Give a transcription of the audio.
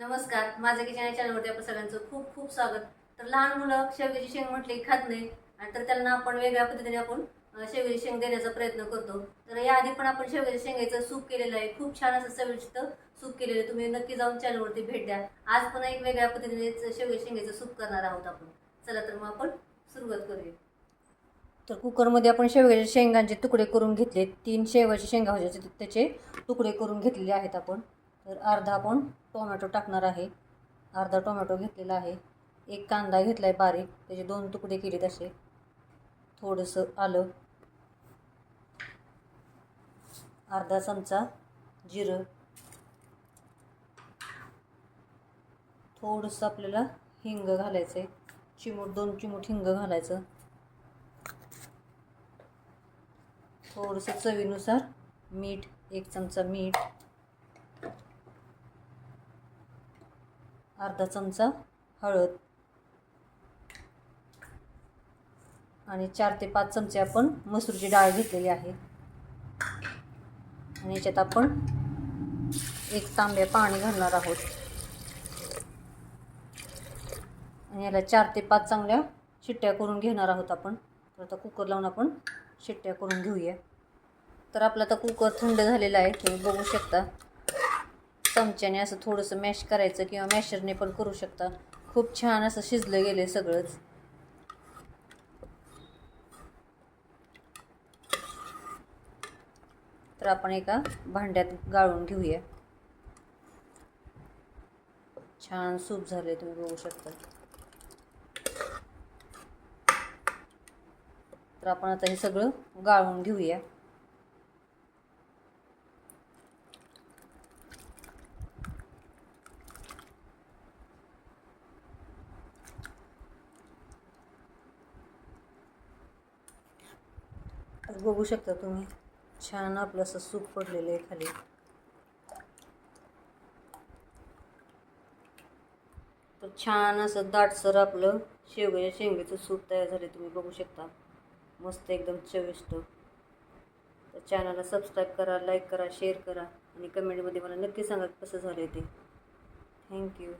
नमस्कार माझं किचन या चॅनलवरती आपण सगळ्यांचं खूप खूप स्वागत. तर लहान मुलं शेवग्याची शेंग म्हटली की खात नाही आणि तर त्यांना आपण वेगळ्या पद्धतीने आपण शेवग्याची शेंग देण्याचा प्रयत्न करतो. तर याआधी पण आपण शेवग्याच्या शेंगाचं सूप केलेलं आहे. खूप छान असं चविष्ट सूप केलेलं आहे. तुम्ही नक्की जाऊन चॅनलवरती भेट द्या. आज पण एक वेगळ्या पद्धतीने शेवग्याच्या शेंगाचं सूप करणार आहोत आपण. चला तर मग आपण सुरुवात करूया. तर कुकरमध्ये आपण शेवग्याच्या शेंगांचे तुकडे करून घेतले तीन शेवगाचे शेंगा होते त्याचे तुकडे करून घेतलेले आहेत आपण. तर अर्धा आपण टोमॅटो टाकणार आहे. अर्धा टोमॅटो घेतलेला आहे. एक कांदा घेतला आहे बारीक. त्याचे दोन तुकडे केले तसे थोडंसं आलं. अर्धा चमचा जिरं. थोडंसं आपल्याला हिंग घालायचं आहे चिमूट दोन चिमूट हिंग घालायचं. थोडंसं चवीनुसार मीठ एक चमचा मीठ. अर्धा चमचा हळद. आणि चार ते पाच चमचे आपण मसूरची डाळ घेतलेली आहे. आणि याच्यात आपण एक तांब्या पाणी घालणार आहोत. आणि याला चार ते पाच चांगल्या शिट्ट्या करून घेणार आहोत आपण. तर आता कुकर लावून आपण शिट्ट्या करून घेऊया. तर आपला आता कुकर थंड झालेला आहे तुम्ही बघू शकता. चमच्याने असं थोडंसं मॅश करायचं किंवा मॅशरने पण करू शकता. खूप छान असं शिजलं गेलं सगळंच. तर आपण एका भांड्यात गाळून घेऊया. छान सूप झाले तुम्ही बघू शकता. तर आपण आता हे सगळं गाळून घेऊया. तर बघू शकता तुम्ही. छान आपलं असं सूप पडलेलं आहे खाली. तर छान असं दाटसर आपलं शेवग्याच्या शेंगेचं सूप तयार झाले तुम्ही बघू शकता. मस्त एकदम चविष्ट. तर चॅनलला सबस्क्राईब करा लाईक करा शेअर करा आणि कमेंटमध्ये मला नक्की सांगा कसं झालं ते. थँक्यू